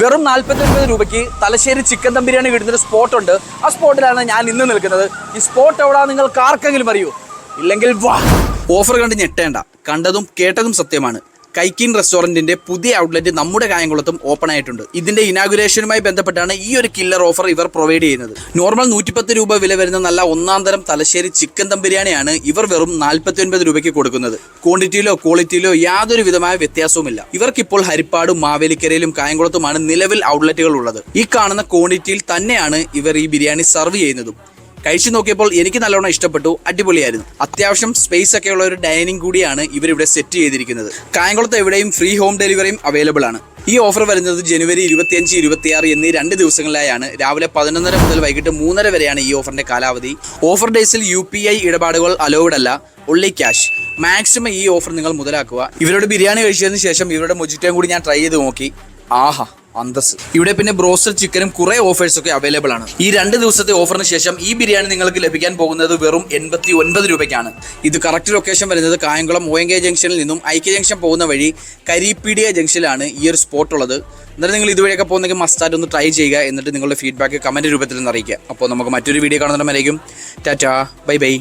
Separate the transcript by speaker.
Speaker 1: വെറും നാൽപ്പത്തി ഒൻപത് രൂപയ്ക്ക് തലശ്ശേരി ചിക്കൻ ദം ബിരിയാണി കിട്ടുന്നൊരു സ്പോട്ട് ഉണ്ട് ആ സ്പോട്ടിലാണ് ഞാൻ ഇന്ന് നിൽക്കുന്നത്. ഈ സ്പോട്ട് എവിടെ നിങ്ങൾക്ക് ആർക്കെങ്കിലും അറിയൂ. ഇല്ലെങ്കിൽ വാ. ഓഫർ കണ്ട് ഞെട്ടേണ്ട കണ്ടതും കേട്ടതും സത്യമാണ്. കൈക്കീൻ റെസ്റ്റോറന്റിന്റെ പുതിയ ഔട്ട്ലെറ്റ് നമ്മുടെ കായംകുളത്തും ഓപ്പൺ ആയിട്ടുണ്ട്. ഇതിന്റെ ഇനാഗുറേഷനുമായി ബന്ധപ്പെട്ടാണ് ഈ ഒരു കില്ലർ ഓഫർ ഇവർ പ്രൊവൈഡ് ചെയ്യുന്നത്. നോർമൽ നൂറ്റിപ്പത്ത് രൂപ വില വരുന്ന നല്ല ഒന്നാം തരം തലശ്ശേരി ചിക്കൻ ദം ബിരിയാണിയാണ് ഇവർ വെറും നാൽപ്പത്തി ഒൻപത് രൂപയ്ക്ക് കൊടുക്കുന്നത്. ക്വാണ്ടിറ്റിയിലോ ക്വാളിറ്റിയിലോ യാതൊരു വിധമായ വ്യത്യാസവുമില്ല. ഇവർക്കിപ്പോൾ ഹരിപ്പാടും മാവേലിക്കരയിലും കായംകുളത്തുമാണ് നിലവിൽ ഔട്ട്ലെറ്റുകൾ ഉള്ളത്. ഈ കാണുന്ന ക്വാണ്ടിറ്റിയിൽ തന്നെയാണ് ഇവർ ഈ ബിരിയാണി സർവ് ചെയ്യുന്നതും. കഴിച്ചു നോക്കിയപ്പോൾ എനിക്ക് നല്ലോണം ഇഷ്ടപ്പെട്ടു അടിപൊളിയായിരുന്നു. അത്യാവശ്യം സ്പേസ് ഒക്കെ ഉള്ള ഒരു ഡൈനിങ് കൂടിയാണ് ഇവരിവിടെ സെറ്റ് ചെയ്തിരിക്കുന്നത്. കായംകുളത്ത് എവിടെയും ഫ്രീ ഹോം ഡെലിവറിയും അവൈലബിൾ ആണ്. ഈ ഓഫർ വരുന്നത് ജനുവരി ഇരുപത്തിയഞ്ച് ഇരുപത്തിയാറ് എന്നീ രണ്ട് ദിവസങ്ങളിലായാണ്. രാവിലെ പതിനൊന്നര മുതൽ വൈകിട്ട് മൂന്നര വരെയാണ് ഈ ഓഫറിന്റെ കാലാവധി. ഓഫർ ഡേയ്സിൽ യു പി ഐ ഇടപാടുകൾ അലൗഡ് അല്ല ഉള്ളി ക്യാഷ് മാക്സിമം ഈ ഓഫർ നിങ്ങൾ മുതലാക്കുക. ഇവരുടെ ബിരിയാണി കഴിച്ചതിന് ശേഷം ഇവരുടെ മൊജിറ്റയും കൂടി ഞാൻ ട്രൈ ചെയ്ത് നോക്കി. ആഹാ. അന്തസ് ഇവിടെ പിന്നെ ബ്രോസ്റ്റഡ് ചിക്കനും കുറെ ഓഫേഴ്സ് ഒക്കെ അവൈലബിൾ ആണ്. ഈ രണ്ട് ദിവസത്തെ ഓഫറിന് ശേഷം ഈ ബിരിയാണി നിങ്ങൾക്ക് ലഭിക്കാൻ പോകുന്നത് വെറും എൺപത്തി ഒൻപത് രൂപയ്ക്കാണ്. ഇത് കറക്റ്റ് ലൊക്കേഷൻ വരുന്നത് കായംകുളം ഒ ജംഗ്ഷനിൽ നിന്നും ഐക്യ ജംഗ്ഷൻ പോകുന്ന വഴി കരിപ്പീഡിയ ജംഗ്ഷനിലാണ് ഈ ഒരു സ്പോട്ട് ഉള്ളത്. എന്നിട്ട് നിങ്ങൾ ഇതുവഴിയൊക്കെ പോകുന്നെങ്കിൽ മസ്റ്റായിട്ട് ഒന്ന് ട്രൈ ചെയ്യുക എന്നിട്ട് നിങ്ങളുടെ ഫീഡ്ബാക്ക് കമന്റ് രൂപത്തിൽ നിന്ന് അറിയിക്കുക. അപ്പോൾ നമുക്ക് മറ്റൊരു വീഡിയോ കാണുന്നതിനും ടാറ്റാ ബൈ ബൈ